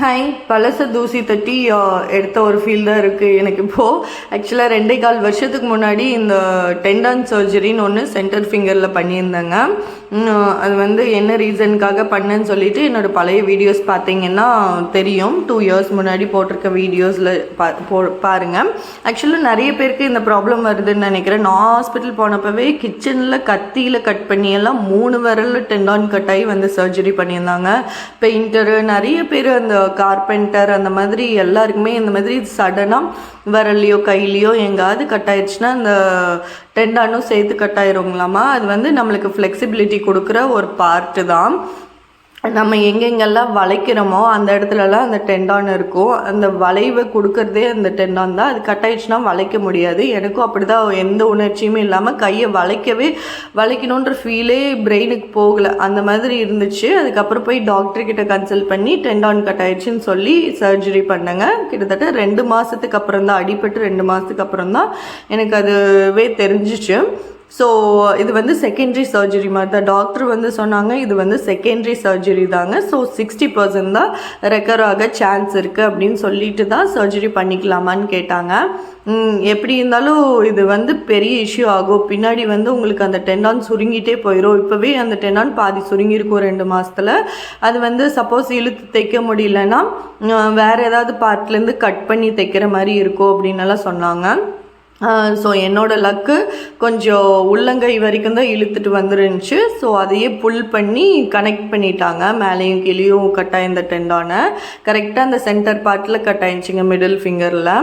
Hi பழச தூசி தட்டி எடுத்த ஒரு ஃபீல் தான் இருக்குது எனக்கு இப்போது ஆக்சுவலாக ரெண்டே கால் வருஷத்துக்கு முன்னாடி இந்த டெண்டான் சர்ஜரின்னு ஒன்று சென்டர் ஃபிங்கரில் பண்ணியிருந்தாங்க. அது வந்து என்ன ரீசனுக்காக பண்ணேன்னு சொல்லிட்டு என்னோட பழைய வீடியோஸ் பார்த்தீங்கன்னா தெரியும். டூ இயர்ஸ் முன்னாடி போட்டிருக்க வீடியோஸில் பா போ பாருங்கள் ஆக்சுவலாக நிறைய பேருக்கு இந்த ப்ராப்ளம் வருதுன்னு நினைக்கிறேன். நான் ஹாஸ்பிட்டல் போனப்பவே கிச்சனில் கத்தியில் கட் பண்ணியெல்லாம் மூணு விரல்ல டெண்டான் கட் ஆகி வந்து சர்ஜரி பண்ணியிருந்தாங்க. பெயிண்டரு நிறைய பேர் அந்த கார்பெண்டர் அந்த மாதிரி எல்லாருக்குமே இந்த மாதிரி சடனாக விரல்லையோ கையிலையோ எங்காவது கட் ஆயிடுச்சுன்னா அந்த டெண்டானும் சேர்த்து கட் ஆயிருங்களாமா அது வந்து நம்மளுக்கு ஃப்ளெக்சிபிலிட்டி கொடுக்குற ஒரு பார்ட்டு தான். நம்ம எங்கெங்கெல்லாம் வளைக்கிறோமோ அந்த இடத்துலலாம் அந்த டெண்டான் இருக்கும் அந்த வளைவை கொடுக்கறதே அந்த டெண்டான் தான். அது கட் ஆயிடுச்சுன்னா வளைக்க முடியாது. எனக்கும் அப்படிதான். எந்த உணர்ச்சியுமே இல்லாமல் கையை வளைக்கவே வளைக்கணுன்ற ஃபீலே பிரெயினுக்கு போகலை. அந்த மாதிரி இருந்துச்சு. அதுக்கப்புறம் போய் டாக்டர்கிட்ட கன்சல்ட் பண்ணி டெண்டான் கட் ஆயிடுச்சுன்னு சொல்லி சர்ஜரி பண்ணேங்க. கிட்டத்தட்ட ரெண்டு மாதத்துக்கு அப்புறம் தான் அடிபட்டு ரெண்டு மாதத்துக்கு அப்புறம் தான் எனக்கு அதுவே தெரிஞ்சிச்சு. ஸோ இது வந்து செகண்டரி சர்ஜரி மாதிரி தான். டாக்டர் வந்து சொன்னாங்க இது வந்து செகண்டரி சர்ஜரி தாங்க. ஸோ சிக்ஸ்டி பர்சன்ட் தான் ரெக்கர் ஆக சான்ஸ் இருக்குது அப்படின்னு சொல்லிட்டு தான் சர்ஜரி பண்ணிக்கலாமான்னு கேட்டாங்க. எப்படி இருந்தாலும் இது வந்து பெரிய இஷ்யூ ஆகும். பின்னாடி வந்து உங்களுக்கு அந்த டெண்டான் சுருங்கிட்டே போயிடும் இப்போவே அந்த டெண்டான் பாதி சுருங்கியிருக்கும் ரெண்டு மாதத்தில் அது வந்து சப்போஸ் இழுத்து தைக்க முடியலன்னா வேறு ஏதாவது பார்ட்லேருந்து கட் பண்ணி தைக்கிற மாதிரி இருக்கும் அப்படின்னு எல்லாம் சொன்னாங்க. ஸோ என்னோடய லக்கு கொஞ்சம் உள்ளங்கை வரைக்கும் தான் இழுத்துட்டு வந்துருந்துச்சு. ஸோ அதையே புல் பண்ணி கனெக்ட் பண்ணிட்டாங்க. மேலேயும் கீழேயும் கட் ஆயிருந்த கரெக்டாக அந்த சென்டர் பார்ட்டில் கட் மிடில் ஃபிங்கரில்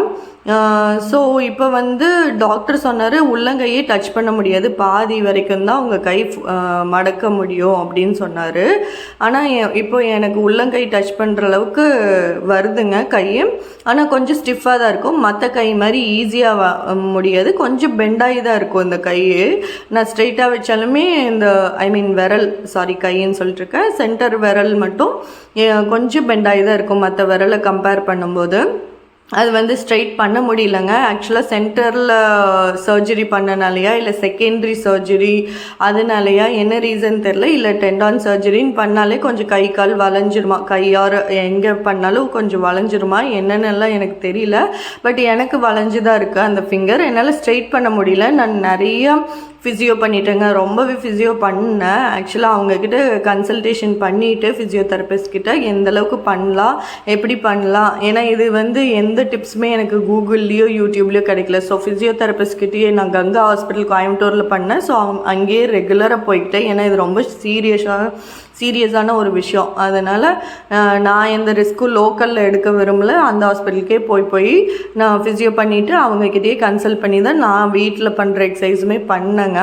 ஸோ இப்போ வந்து டாக்டர் சொன்னார் உள்ளங்கையே டச் பண்ண முடியாது. பாதி வரைக்கும் தான் உங்கள் கை மடக்க முடியும் அப்படின்னு சொன்னார். ஆனால் இப்போ எனக்கு உள்ளங்கை டச் பண்ணுற அளவுக்கு வருதுங்க கை ஆனால் கொஞ்சம் ஸ்டிஃபாக தான் இருக்கும். மற்ற கை மாதிரி ஈஸியாக முடியாது. கொஞ்சம் பெண்டாகி தான் இருக்கும் இந்த கை நான் ஸ்ட்ரெயிட்டாக வச்சாலுமே இந்த ஐ மீன் விரல் சாரி கைன்னு சொல்லிட்டுருக்கேன். சென்டர் விரல் மட்டும் கொஞ்சம் பெண்டாகி தான் இருக்கும். மற்ற விரலை கம்பேர் பண்ணும்போது. அது வந்து ஸ்ட்ரைட் பண்ண முடியலங்க. ஆக்சுவலாக சென்டரில் சர்ஜரி பண்ணனாலையா இல்லை செகண்டரி சர்ஜரி அதனாலையா என்ன ரீசன் தெரில இல்லை டெண்டான் சர்ஜரின்னு பண்ணாலே கொஞ்சம் கை கால் வளைஞ்சிருமா? கையார் எங்கே பண்ணாலும் கொஞ்சம் வளைஞ்சிருமா? என்னென்னலாம் எனக்கு தெரியல. பட் எனக்கு வளைஞ்சு தான் இருக்குது அந்த ஃபிங்கர் என்னால் ஸ்ட்ரைட் பண்ண முடியல. நான் நிறைய ஃபிசியோ பண்ணிட்டேங்க. ரொம்பவே ஃபிசியோ பண்ணேன். ஆக்சுவலாக அவங்கக்கிட்ட கன்சல்டேஷன் பண்ணிவிட்டு ஃபிசியோதெரபிஸ்ட் கிட்ட எந்தளவுக்கு பண்ணலாம்? எப்படி பண்ணலாம்? ஏன்னா இது வந்து எந்த டிப்ஸுமே எனக்கு கூகுள்லேயோ யூடியூப்லேயோ கிடைக்கல. ஸோ ஃபிசியோதெரபிஸ்ட்கிட்டயே நான் கங்கா ஹாஸ்பிட்டல் கோயம்புத்தூரில் பண்ணேன். ஸோ அவங்க அங்கேயே ரெகுலராக போய்கிட்டேன் ஏன்னா இது ரொம்ப சீரியஸாக சீரியஸான ஒரு விஷயம். அதனால் நான் எந்த ரிஸ்க்கும் லோக்கலில் எடுக்க விரும்பல. அந்த ஹாஸ்பிட்டலுக்கே போய் போய் நான் ஃபிசியோ பண்ணிவிட்டு அவங்கக்கிட்டேயே கன்சல்ட் பண்ணி தான் நான் வீட்டில் பண்ணுற எக்ஸசைஸுமே பண்ணேங்க.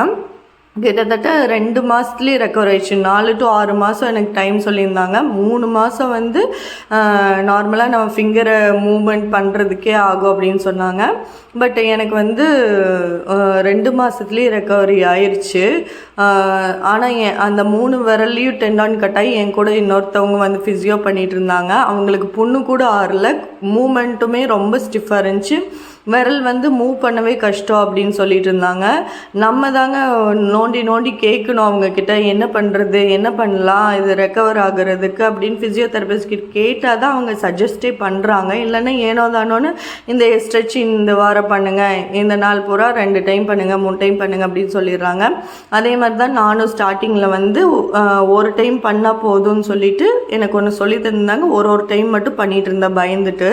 கிட்டத்தட்ட ரெண்டு மாதத்துலேயே ரெக்கவர் ஆயிடுச்சு. நாலு டு ஆறு மாதம் எனக்கு டைம் சொல்லியிருந்தாங்க. மூணு மாதம் வந்து நார்மலாக நம்ம ஃபிங்கரை மூமெண்ட் பண்ணுறதுக்கே ஆகும் அப்படின்னு சொன்னாங்க. பட் எனக்கு வந்து ரெண்டு மாதத்துலேயே ரெக்கவரி ஆயிடுச்சு ஆனால் என் அந்த மூணு விரல்லையும் டெண்டான் கட்டாயி என் கூட இன்னொருத்தவங்க வந்து ஃபிசியோ பண்ணிகிட்டு இருந்தாங்க. அவங்களுக்கு புண்ணு கூட ஆறல. மூமெண்ட்டுமே ரொம்ப ஸ்டிஃபாக இருந்துச்சு. விரல் வந்து மூவ் பண்ணவே கஷ்டம் அப்படின்னு சொல்லிட்டு இருந்தாங்க. நம்ம தாங்க நோண்டி நோண்டி கேட்கணும் அவங்க கிட்ட என்ன பண்ணுறது என்ன பண்ணலாம் இது ரெக்கவர் ஆகுறதுக்கு அப்படின்னு ஃபிசியோதெரபிஸ்ட் கிட்ட கேட்டால் தான் அவங்க சஜஸ்டே பண்ணுறாங்க இல்லைன்னா ஏனோ தானோன்னு இந்த ஸ்ட்ரெச்சிங் இந்த வாரம் பண்ணுங்கள் இந்த நாள் பூரா ரெண்டு டைம் பண்ணுங்கள் மூணு டைம் பண்ணுங்கள் அப்படின்னு சொல்லிடுறாங்க. அதே மாதிரி தான் நானும் ஸ்டார்டிங்கில் வந்து ஒரு டைம் பண்ணால் போதும்னு சொல்லிட்டு எனக்கு ஒன்று சொல்லி தந்தாங்க. ஒரு ஒரு டைம் மட்டும் பண்ணிகிட்டு இருந்தேன் பயந்துட்டு.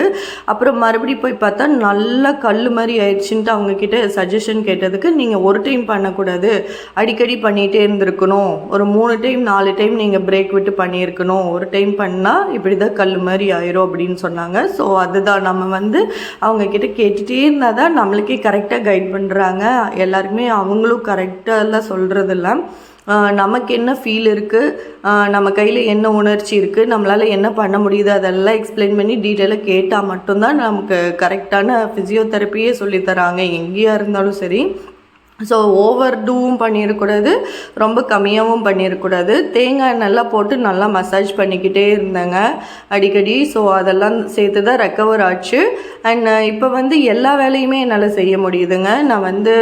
அப்புறம் மறுபடியும் போய் பார்த்தா நல்லா கல் மாதிரி ஆயிடுச்சுன்ட்டு அவங்கக்கிட்ட சஜஷன் கேட்டதுக்கு நீங்கள் ஒரு டைம் பண்ணக்கூடாது. அடிக்கடி பண்ணிகிட்டே இருந்திருக்கணும். ஒரு மூணு டைம் நாலு டைம் நீங்கள் பிரேக் விட்டு பண்ணியிருக்கணும். ஒரு டைம் பண்ணால் இப்படி தான் கல் மாதிரி ஆயிரும் அப்படின்னு சொன்னாங்க. ஸோ அதுதான் நம்ம வந்து அவங்கக்கிட்ட கேட்டுகிட்டே இருந்தால் தான் நம்மளுக்கே கரெக்டாக கைட் பண்ணுறாங்க எல்லாருக்குமே அவங்களும் கரெக்டாக எல்லாம் சொல்கிறதில்ல நமக்கு என்ன ஃபீல் இருக்குது நம்ம கையில் என்ன உணர்ச்சி இருக்குது நம்மளால் என்ன பண்ண முடியுது? அதெல்லாம் எக்ஸ்பிளைன் பண்ணி டீட்டெயிலாக கேட்டால் மட்டும்தான் நமக்கு கரெக்டான ஃபிசியோதெரப்பியே சொல்லித்தராங்க எங்கேயா இருந்தாலும் சரி. ஸோ ஓவர் டூவும் பண்ணிடக்கூடாது ரொம்ப கம்மியாகவும் பண்ணிடக்கூடாது தேங்காய் நல்லா போட்டு நல்லா மசாஜ் பண்ணிக்கிட்டே இருந்தேங்க. அடிக்கடி ஸோ அதெல்லாம் சேர்த்து தான் ரெக்கவர் ஆச்சு அண்ட் இப்போ வந்து எல்லா வேலையுமே என்னால் செய்ய முடியுதுங்க. நான் வந்து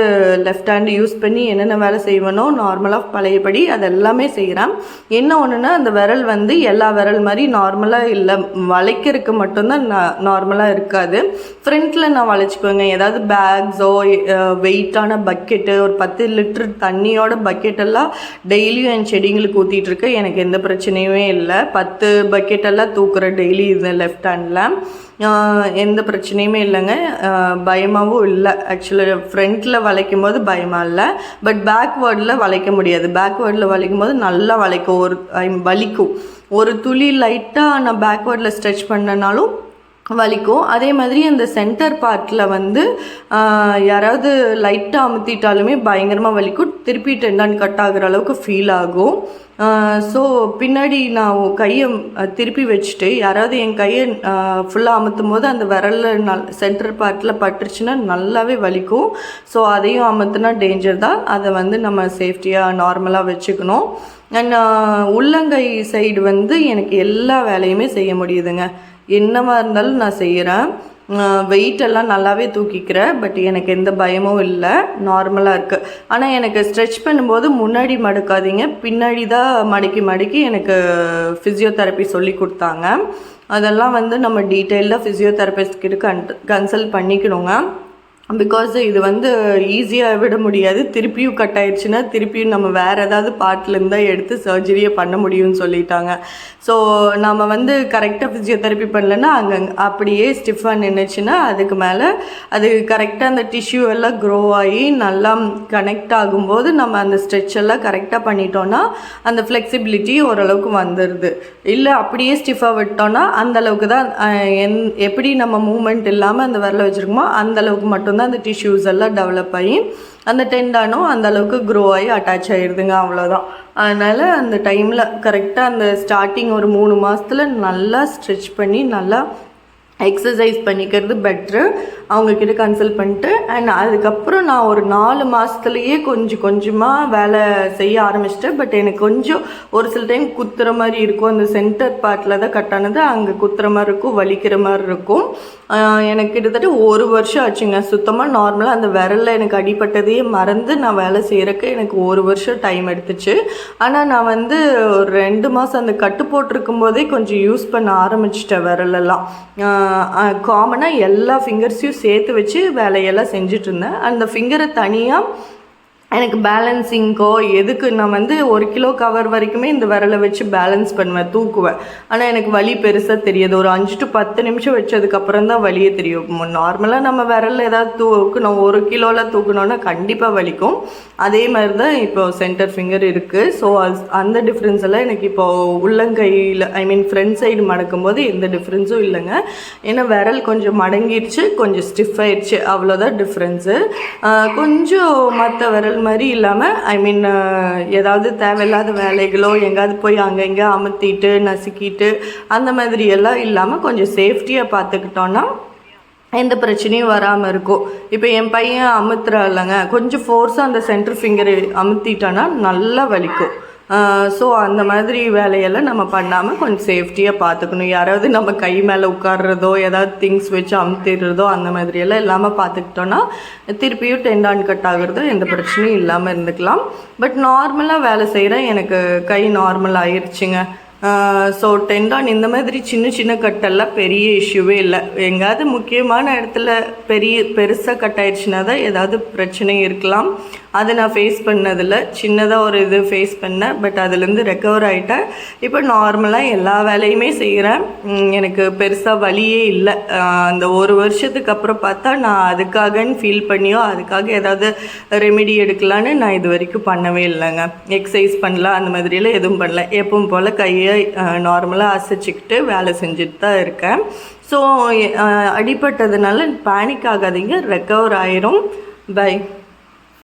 லெஃப்ட் ஹேண்ட் யூஸ் பண்ணி என்னென்ன வேலை செய்வேனோ நார்மலாக பழையபடி அது எல்லாமே செய்கிறேன் என்ன ஒன்றுனா அந்த விரல் வந்து எல்லா விரல் மாதிரி நார்மலாக இல்லை வளைக்கிறதுக்கு மட்டும்தான் நார்மலாக இருக்காது. ஃப்ரண்ட்டில் நான் வளைச்சிக்குவேங்க. ஏதாவது பேக்ஸோ வெயிட்டான பக்கெட் பக்கெட்டு ஒரு பத்து லிட்டர் தண்ணியோட பக்கெட்டெல்லாம் டெய்லியும் என் செடிங்களுக்கு ஊற்றிட்டு இருக்கேன் எனக்கு எந்த பிரச்சனையுமே இல்லை. பத்து பக்கெட்டெல்லாம் தூக்குற டெய்லி இது லெஃப்ட் ஹேண்டில் எந்த பிரச்சனையுமே இல்லைங்க. பயமாகவும் இல்லை. ஆக்சுவலாக ஃப்ரண்ட்டில் வளைக்கும் போது பயமாக இல்லை. பட் பேக்வேர்டில் வளைக்க முடியாது. பேக்வேர்டில் வளைக்கும் போது நல்லா வளைக்கும். ஒரு வலிக்கும். ஒரு துளி லைட்டாக நான் பேக்வேர்டில் ஸ்ட்ரெச் பண்ணனாலும் வலிக்கும். அதே மாதிரி அந்த சென்டர் பார்ட்டில் வந்து யாராவது லைட்டாக அமுத்திட்டாலுமே பயங்கரமாக வலிக்கும். திருப்பி டெண்டான் கட் ஆகிற அளவுக்கு ஃபீல் ஆகும். ஸோ பின்னாடி நான் கையை திருப்பி வச்சுட்டு யாராவது என் கையை ஃபுல்லாக அமுத்தும் போது அந்த விரலில் நல் சென்டர் பார்ட்டில் பட்டுருச்சுன்னா நல்லாவே வலிக்கும். ஸோ அதையும் அமுத்துனா டேஞ்சர் தான். அதை வந்து நம்ம சேஃப்டியாக நார்மலாக வச்சுக்கணும். அண்ட் உள்ளங்கை சைடு வந்து எனக்கு எல்லா வேலையுமே செய்ய முடியுதுங்க. என்னவாக இருந்தாலும் நான் செய்கிறேன் வெயிட்டெல்லாம் நல்லாவே தூக்கிக்கிறேன் பட் எனக்கு எந்த பயமும் இல்லை. நார்மலாக இருக்குது ஆனால் எனக்கு ஸ்ட்ரெச் பண்ணும்போது முன்னாடி மடுக்காதீங்க. பின்னாடி தான் மடக்கி மடக்கி எனக்கு ஃபிசியோதெரப்பி சொல்லி கொடுத்தாங்க. அதெல்லாம் வந்து நம்ம டீட்டெயிலாக ஃபிசியோதெரபிஸ்ட் கிட்ட கன் கன்சல்ட் பண்ணிக்கணுங்க. பிகாஸ் இது வந்து ஈஸியாக விட முடியாது. திருப்பியும் கட் ஆயிடுச்சுன்னா திருப்பியும் நம்ம வேறு ஏதாவது பார்ட்லேருந்து தான் எடுத்து சர்ஜரியை பண்ண முடியும்னு சொல்லிட்டாங்க. ஸோ நம்ம வந்து கரெக்டாக ஃபிசியோதெரப்பி பண்ணலன்னா அங்கே அப்படியே ஸ்டிஃபாக நின்றுச்சுன்னா அதுக்கு மேலே அது கரெக்டாக அந்த டிஷ்யூ எல்லாம் க்ரோ ஆகி நல்லா கனெக்ட் ஆகும்போது நம்ம அந்த ஸ்ட்ரெச் எல்லாம் கரெக்டாக பண்ணிட்டோன்னா அந்த ஃப்ளெக்சிபிலிட்டி ஓரளவுக்கு வந்துடுது இல்லை அப்படியே ஸ்டிஃபாக விட்டோன்னா அந்தளவுக்கு தான் என் எப்படி நம்ம மூமெண்ட் இல்லாமல் அந்த விரல வச்சுருக்கோமோ அந்தளவுக்கு மட்டும் வந்து அந்த டிஷ்யூஸ் எல்லாம் டெவலப் ஆகி அந்த டெண்டானும் அந்த அளவுக்கு க்ரோ ஆகி அட்டாச் ஆகிடுதுங்க அவ்வளோதான் அதனால் அந்த டைமில் கரெக்டாக அந்த ஸ்டார்டிங் ஒரு மூணு மாதத்தில் நல்லா ஸ்ட்ரெச் பண்ணி நல்லா எக்ஸசைஸ் பண்ணிக்கிறது பெட்ரு அவங்கக்கிட்ட கன்சல்ட் பண்ணிட்டு அண்ட் அதுக்கப்புறம் நான் ஒரு நாலு மாதத்துலேயே கொஞ்சம் கொஞ்சமாக வேலை செய்ய ஆரம்பிச்சிட்டேன். பட் எனக்கு கொஞ்சம் ஒரு சில டைம் குத்துற மாதிரி இருக்கும். அந்த சென்டர் பார்ட்டில் தான் கட்டானது அங்கே குத்துற மாதிரி இருக்கும் வலிக்கிற மாதிரி இருக்கும். எனக்கு கிட்டத்தட்ட ஒரு வருஷம் ஆச்சுங்க. சுத்தமாக நார்மலாக அந்த விரலில் எனக்கு அடிப்பட்டதையே மறந்து நான் வேலை செய்கிறக்கு எனக்கு ஒரு வருஷம் டைம் எடுத்துச்சு. ஆனால் நான் வந்து ஒரு ரெண்டு மாதம் அந்த கட்டு போட்டிருக்கும் போதே கொஞ்சம் யூஸ் பண்ண ஆரம்பிச்சிட்டேன் விரலெல்லாம். காமனாக எல்லா ஃபிங்கர்ஸையும் சேர்த்து வச்சு வேலையெல்லாம் செஞ்சுட்டு இருந்தேன். அந்த ஃபிங்கரை தனியாக எனக்கு பேலன்ஸிங்க்கோ எதுக்கு நான் வந்து ஒரு கிலோ கவர் வரைக்குமே இந்த விரலை வச்சு பேலன்ஸ் பண்ணுவேன் தூக்குவேன். ஆனால் எனக்கு வலி பெருசாக தெரியாது. ஒரு அஞ்சு டு பத்து நிமிஷம் வச்சதுக்கப்புறம் தான் வலியே தெரியும். நார்மலாக நம்ம விரலில் ஏதாவது தூக்கணும் ஒரு கிலோவில் தூக்கணுன்னா கண்டிப்பாக வலிக்கும். அதே மாதிரி தான் இப்போ சென்டர் ஃபிங்கர் இருக்குது ஸோ அந்த டிஃப்ரென்ஸ் எல்லாம் எனக்கு இப்போ உள்ளங்கையில் ஐ மீன் ஃப்ரண்ட் சைடு மடக்கும் போது எந்த டிஃப்ரென்ஸும் இல்லைங்க. ஏன்னா விரல் கொஞ்சம் மடங்கிடுச்சு கொஞ்சம் ஸ்டிஃப் ஆயிடுச்சு அவ்வளோதான் டிஃப்ரென்ஸு கொஞ்சம் மற்ற விரல் மாதிரி இல்லாமல் ஐ மீன் ஏதாவது தேவையில்லாத வேலைகளோ எங்கேயாவது போய் அங்கே இங்கே அமுத்திட்டு நசுக்கிட்டு அந்த மாதிரி எல்லாம் இல்லாமல் கொஞ்சம் சேஃப்டியாக பார்த்துக்கிட்டோன்னா எந்த பிரச்சனையும் வராமல் இருக்கும். இப்போ என் பையன் அமுத்துறா இல்லைங்க. கொஞ்சம் ஃபோர்ஸாக அந்த சென்டர் ஃபிங்கரை அமுத்திட்டோன்னா நல்லா வலிக்கும். ஸோ அந்த மாதிரி வேலையெல்லாம் நம்ம பண்ணாமல் கொஞ்சம் சேஃப்டியாக பார்த்துக்கணும் யாராவது நம்ம கை மேலே உட்காடுறதோ ஏதாவது திங்ஸ் வச்சு அமுத்திடுறதோ அந்த மாதிரியெல்லாம் இல்லாமல் பார்த்துக்கிட்டோன்னா திருப்பியும் டெண்டான் கட் ஆகுறதோ எந்த பிரச்சனையும் இல்லாமல் இருந்துக்கலாம். பட் நார்மலாக வேலை செய்கிறேன் எனக்கு கை நார்மல் ஆயிடுச்சுங்க ஸோ டெண்டான் இந்த மாதிரி சின்ன சின்ன கட்டெல்லாம் பெரிய இஷ்யூவே இல்லை. எங்கேயாவது முக்கியமான இடத்துல பெரிய பெருசாக கட் ஆயிடுச்சுன்னா தான் ஏதாவது பிரச்சனை இருக்கலாம். அதை நான் ஃபேஸ் பண்ணதில் சின்னதாக ஒரு இது ஃபேஸ் பண்ணேன். பட் அதுலேருந்து ரெக்கவர் ஆகிட்டேன் இப்போ நார்மலாக எல்லா வேலையுமே செய்கிறேன் எனக்கு பெருசாக வழியே இல்லை. அந்த ஒரு வருஷத்துக்கு அப்புறம் பார்த்தா நான் அதுக்காகன்னு ஃபீல் பண்ணியோ அதுக்காக ஏதாவது ரெமிடி எடுக்கலான்னு நான் இது வரைக்கும் பண்ணவே இல்லைங்க. எக்ஸசைஸ் பண்ணலாம் அந்த மாதிரியெல்லாம் எதுவும் பண்ணல. எப்பவும் போல் கையை நார்மலாக அசைச்சிக்கிட்டு வேலை செஞ்சுட்டு தான் இருக்கேன். ஸோ அடிப்பட்டதுனால பேனிக் ஆகாதீங்க. ரெக்கவர் ஆயிரும். பை